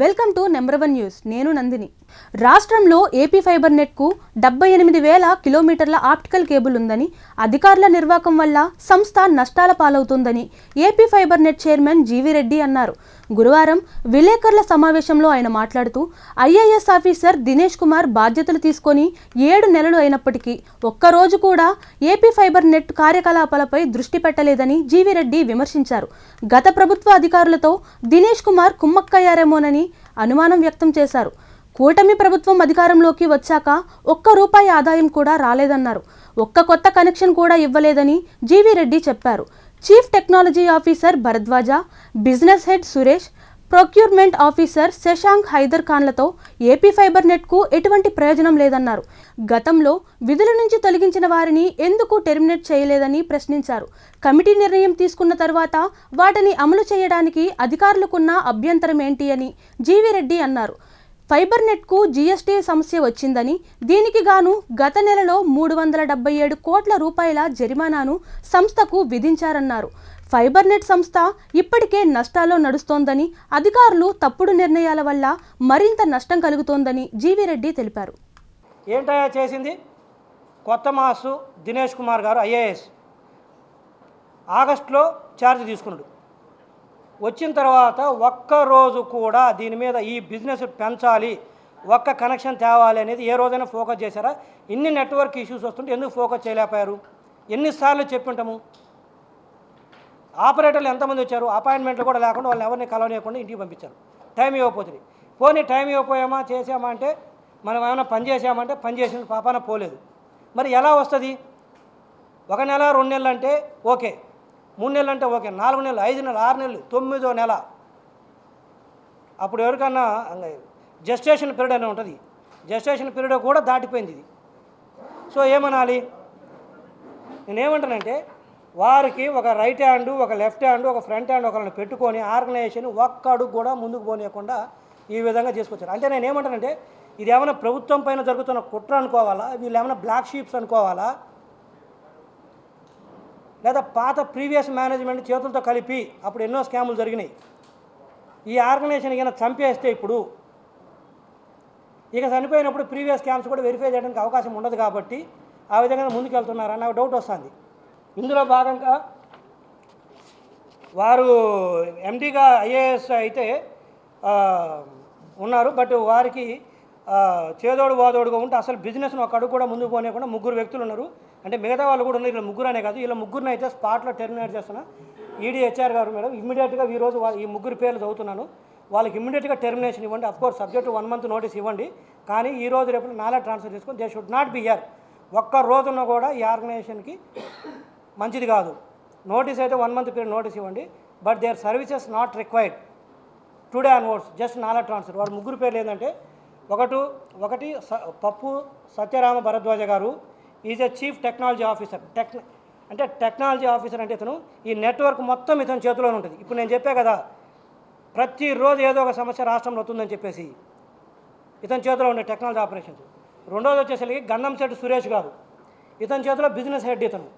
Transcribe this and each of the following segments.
Welcome to number one news. నేను నందిని. రాష్ట్రంలో AP fiber నెట్కు డెబ్బై ఎనిమిది వేల కిలోమీటర్ల ఆప్టికల్ కేబుల్ ఉందని అధికారుల నిర్వాకం వల్ల సంస్థ నష్టాల పాలవుతుందని AP fiber net chairman GV Reddy అన్నారు. గురువారం విలేకరుల సమావేశంలో ఆయన మాట్లాడుతూ ఐఏఎస్ ఆఫీసర్ దినేష్ కుమార్ బాధ్యతలు తీసుకొని ఏడు నెలలు అయినప్పటికీ ఒక్కరోజు కూడా ఏపీ ఫైబర్ నెట్ కార్యకలాపాలపై దృష్టి పెట్టలేదని జీవి రెడ్డి విమర్శించారు. గత ప్రభుత్వ అధికారులతో దినేష్ కుమార్ కుమ్మక్కయ్యారేమోనని అనుమానం వ్యక్తం చేశారు. కూటమి ప్రభుత్వం అధికారంలోకి వచ్చాక ఒక్క రూపాయి ఆదాయం కూడా రాలేదన్నారు. ఒక్క కొత్త కనెక్షన్ కూడా ఇవ్వలేదని జీవి రెడ్డి చెప్పారు. Chief technology officer Bharadwaj business head Suresh procurement officer Shashank Haider ఖాన్లతో AP fiber నెట్కు ఎటువంటి ప్రయోజనం లేదన్నారు. గతంలో విధుల నుంచి తొలగించిన వారిని ఎందుకు టెర్మినేట్ చేయలేదని ప్రశ్నించారు. కమిటీ నిర్ణయం తీసుకున్న తర్వాత వాటిని అమలు చేయడానికి అధికారులకున్న అభ్యంతరం ఏంటి అని జీవి రెడ్డి అన్నారు. ఫైబర్ నెట్కు జీఎస్టీ సమస్య వచ్చిందని దీనికి గాను గత నెలలో మూడు వందల డెబ్బై ఏడు కోట్ల రూపాయల జరిమానాను సంస్థకు విధించారన్నారు. ఫైబర్ నెట్ సంస్థ ఇప్పటికే నష్టాల్లో నడుస్తోందని అధికారులు తప్పుడు నిర్ణయాల వల్ల మరింత నష్టం కలుగుతోందని జీవి రెడ్డి తెలిపారు. ఏంటయా చేసింది? కొత్త మాసు దినేష్ కుమార్ గారు ఐఏఎస్. ఆగస్టులో ఛార్జ్ తీసుకున్నాడు. వచ్చిన తర్వాత ఒక్క రోజు కూడా దీని మీద ఈ బిజినెస్ పెంచాలి ఒక్క కనెక్షన్ తేవాలి అనేది ఏ రోజైనా ఫోకస్ చేశారా? ఇన్ని నెట్వర్క్ ఇష్యూస్ వస్తుంటే ఎందుకు ఫోకస్ చేయలేకపోయారు? ఎన్నిసార్లు చెప్పింటాము? ఆపరేటర్లు ఎంతమంది వచ్చారు? అపాయింట్మెంట్లు కూడా లేకుండా వాళ్ళని ఎవరిని కలవనీయకుండా ఇంటికి పంపించారు. టైం ఇవ్వకపోతుంది. పోనీ టైం ఇవ్వకపోయామా చేసామా అంటే మనం ఏమైనా పని చేసామంటే పని చేసిన పాపాన పోలేదు. మరి ఎలా వస్తుంది? ఒక నెల రెండు నెలలు అంటే ఓకే. మూడు నెలలు అంటే ఓకే నాలుగు నెలలు ఐదు నెలలు ఆరు నెలలు తొమ్మిదో నెల. అప్పుడు ఎవరికన్నా జస్టేషన్ పీరియడ్ అనే ఉంటుంది. జస్టేషన్ పీరియడ్ కూడా దాటిపోయింది ఇది. సో ఏమనాలి? నేనేమంటానంటే వారికి ఒక రైట్ హ్యాండ్ ఒక లెఫ్ట్ హ్యాండ్ ఒక ఫ్రంట్ హ్యాండ్ ఒకరిని పెట్టుకొని ఆర్గనైజేషన్ ఒక్క అడుగు కూడా ముందుకు పోనీయకుండా ఈ విధంగా చేసుకొచ్చారు. అంటే నేను ఏమంటానంటే ఇది ఏమైనా ప్రభుత్వం పైన జరుగుతున్న కుట్ర అనుకోవాలా? వీళ్ళు ఏమైనా బ్లాక్ షీప్స్ అనుకోవాలా? లేదా పాత ప్రీవియస్ మేనేజ్మెంట్ చేతులతో కలిపి అప్పుడు ఎన్నో స్కాములు జరిగినాయి. ఈ ఆర్గనైజేషన్ ఇక చంపేస్తే ఇప్పుడు ఇక చనిపోయినప్పుడు ప్రీవియస్ స్కామ్స్ కూడా వెరిఫై చేయడానికి అవకాశం ఉండదు కాబట్టి ఆ విధంగా ముందుకెళ్తున్నారని నాకు డౌట్ వస్తుంది. ఇందులో భాగంగా వారు ఎండీగా ఐఏఎస్ అయితే ఉన్నారు. బట్ వారికి చేదోడు వాదోడుగా ఉంటే అసలు బిజినెస్ను ఒక అడుగు కూడా ముందుకు పోనీయకుండా ముగ్గురు వ్యక్తులు ఉన్నారు. అంటే మిగతా వాళ్ళు కూడా ఉన్నారు ఇలా ముగ్గురు అనే కాదు ఇలా ముగ్గురిని అయితే స్పాట్లో టెర్మినేట్ చేస్తున్నా. ఈడీ హెచ్ఆర్ గారు మేడం ఇమ్మీడియట్గా ఈ రోజు ఈ ముగ్గురు పేర్లు చదువుతున్నాను. వాళ్ళకి ఇమ్మీడియట్గా టెర్మినేషన్ ఇవ్వండి. Of course subject one month notice ఇవ్వండి. కానీ ఈ రోజు రేపు నాలా ట్రాన్స్ఫర్ చేసుకొని they should not be here ఒక్క రోజున కూడా ఈ ఆర్గనైజేషన్కి మంచిది కాదు. నోటీస్ అయితే వన్ మంత్ పీరియడ్ నోటీస్ ఇవ్వండి. But their services not required today onwards just నాలా ట్రాన్స్ఫర్ వాడు ముగ్గురు పేర్లు ఏంటంటే ఒకటి ఒకటి స- పప్పు సత్యరామ భరద్వాజ గారు is a chief technology officer. Tech అంటే టెక్నాలజీ ఆఫీసర్ అంటే ఇతను ఈ నెట్వర్క్ మొత్తం ఇతని చేతిలోనే ఉంటుంది. ఇప్పుడు నేను చెప్పే కదా ప్రతిరోజు ఏదో ఒక సమస్య రాష్ట్రంలో వస్తుందని చెప్పేసి ఇతని చేతిలో ఉండే టెక్నాలజీ ఆపరేషన్స్. రెండోది వచ్చేసరికి గంధం శెట్టి సురేష్ గారు. ఇతని చేతిలో బిజినెస్ హెడ్ ఇతను.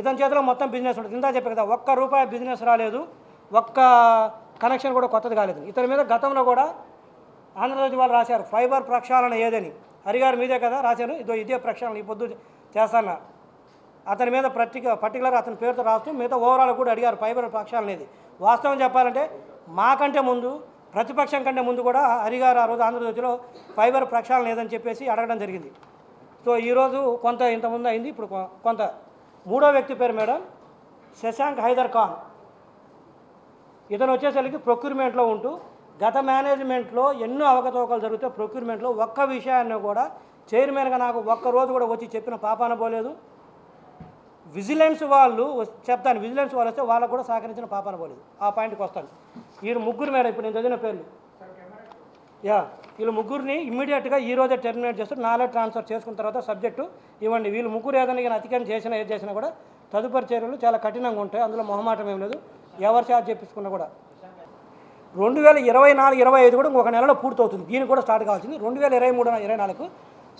ఇతని చేతిలో మొత్తం బిజినెస్ ఉంటుంది. ఇందా చెప్పే కదా ఒక్క రూపాయి బిజినెస్ రాలేదు ఒక్క కనెక్షన్ కూడా కొత్తది కాలేదు. ఇతని మీద గతంలో కూడా ఆంధ్రప్రదేశ్ వాళ్ళు రాశారు ఫైబర్ ప్రక్షాళన ఏదని. హరిగారు మీదే కదా రాశాను. ఇదో ఇదే ప్రక్షాళన ఈ పొద్దు చేస్తాను? అతని మీద పర్టిక పర్టికులర్ అతని పేరుతో రాస్తూ మిగతా ఓవరాల్ కూడా అడిగారు ఫైబర్ ప్రక్షాళన ఏది వాస్తవం చెప్పాలంటే మాకంటే ముందు ప్రతిపక్షం కంటే ముందు కూడా హరిగారు ఆ రోజు ఆంధ్రప్రదేశ్లో ఫైబర్ ప్రక్షాళన లేదని చెప్పేసి అడగడం జరిగింది. సో ఈరోజు కొంత ఇంతకుముందు అయింది. ఇప్పుడు కొంత. మూడో వ్యక్తి పేరు మేడం శశాంక్ హైదర్ ఖాన్. ఇతను వచ్చేసరికి ప్రొక్యూర్మెంట్లో ఉంటూ గత మేనేజ్మెంట్లో ఎన్నో అవకతవకలు జరిగితే ప్రొక్యూర్మెంట్లో ఒక్క విషయాన్ని కూడా చైర్మన్గా నాకు ఒక్క రోజు కూడా వచ్చి చెప్పిన పాపాన పోలేదు. విజిలెన్స్ వాళ్ళు చెప్తాను విజిలెన్స్ వాళ్ళు వస్తే వాళ్ళకు కూడా సహకరించిన పాపాన పోలేదు. ఆ పాయింట్కి వస్తాను. వీరు ముగ్గురు మేడం ఇప్పుడు నేను చదివిన పేర్లు. యా వీళ్ళు ముగ్గురిని ఇమ్మీడియట్గా ఈ రోజే టెర్మినేట్ చేస్తూ నాలెడ్జ్ ట్రాన్స్ఫర్ చేసుకున్న తర్వాత సబ్జెక్టు ఇవ్వండి. వీళ్ళు ముగ్గురు ఏదైనా కానీ చేసినా ఏది చేసినా కూడా తదుపరి చర్యలు చాలా కఠినంగా ఉంటాయి. అందులో మొహమాటం ఏం లేదు. ఎవరు చార్జ్ చెప్పించుకున్నా కూడా. రెండు వేల ఇరవై నాలుగు ఇరవై ఐదు కూడా ఒక నెలలో పూర్తవుతుంది. దీనికి కూడా స్టార్ట్ కావాల్సింది. రెండు వేల ఇరవై మూడు ఇరవై నాలుగు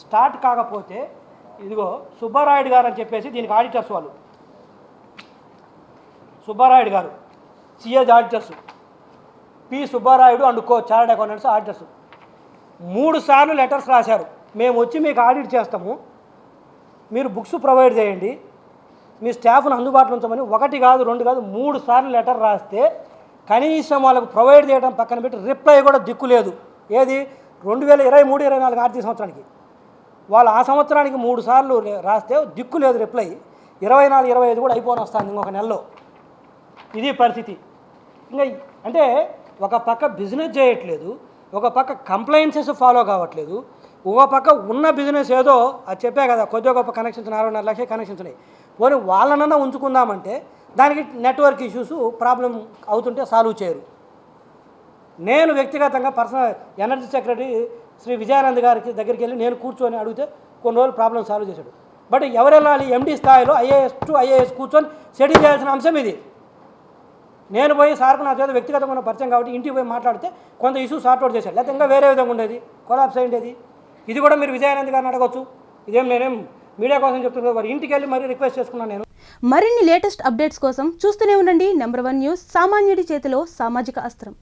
స్టార్ట్ కాకపోతే ఇదిగో సుబ్బారాయుడు గారు అని చెప్పేసి దీనికి ఆడిటర్స్ వాళ్ళు. సుబ్బారాయుడు గారు CS auditors. P Subbarayudu and co chartered accountants auditors. మూడు సార్లు లెటర్స్ రాశారు. మేము వచ్చి మీకు ఆడిట్ చేస్తాము. మీరు బుక్స్ ప్రొవైడ్ చేయండి. మీ స్టాఫ్ను అందుబాటులో ఉంచమని. ఒకటి కాదు రెండు కాదు మూడు సార్లు లెటర్ రాస్తే కనీసం వాళ్ళకు ప్రొవైడ్ చేయడం పక్కన పెట్టి రిప్లై కూడా దిక్కు లేదు. ఏది? రెండు వేల ఇరవై మూడు ఇరవై నాలుగు ఆర్థిక సంవత్సరానికి. వాళ్ళు ఆ సంవత్సరానికి మూడు సార్లు రాస్తే దిక్కు లేదు రిప్లై. ఇరవై నాలుగు ఇరవై ఐదు కూడా అయిపోని వస్తుంది ఇంకొక నెలలో. ఇది పరిస్థితి. ఇంకా అంటే ఒక పక్క బిజినెస్ చేయట్లేదు ఒక పక్క కంప్లైన్సెస్ ఫాలో కావట్లేదు ఒక పక్క ఉన్న బిజినెస్ ఏదో అది చెప్పే కదా కొద్దిగా గొప్ప కనెక్షన్స్ నాలుగున్నర లక్షల కనెక్షన్స్ ఉన్నాయి. పోనీ వాళ్ళనన్నా ఉంచుకుందామంటే దానికి నెట్వర్క్ ఇష్యూస్ ప్రాబ్లం అవుతుంటే సాల్వ్ చేయరు. నేను వ్యక్తిగతంగా personal energy secretary Shri Vijayanand గారికి దగ్గరికి వెళ్ళి నేను కూర్చొని అడిగితే కొన్ని రోజులు ప్రాబ్లం సాల్వ్ చేశాడు. బట్ ఎవరు వెళ్ళాలి? ఎండి స్థాయిలో ఐఏఎస్ టు ఐఏఎస్ కూర్చొని సెటిల్ చేయాల్సిన అంశం ఇది. నేను పోయి సార్కు నా చేత వ్యక్తిగతమైన పరిచయం కాబట్టి ఇంటికి పోయి మాట్లాడితే కొంత ఇష్యూ సార్ట్అవుట్ చేశాడు. లేకపోతే ఇంకా వేరే విధంగా ఉండేది. కొలాబ్స్ అయ్యేది ఇది కూడా మీరు విజయానంద్ గారిని అడగవచ్చు ఇదేం నేనేం మీడియా కోసం చెప్తున్నారు వారి ఇంటికి వెళ్ళి మరీ రిక్వెస్ట్ చేసుకున్నాను నేను. మరిన్ని లేటెస్ట్ అప్డేట్స్ కోసం చూస్తూనే ఉండండి. నెంబర్ వన్ న్యూస్ సామాన్యుడి చేతిలో సామాజిక అస్త్రం.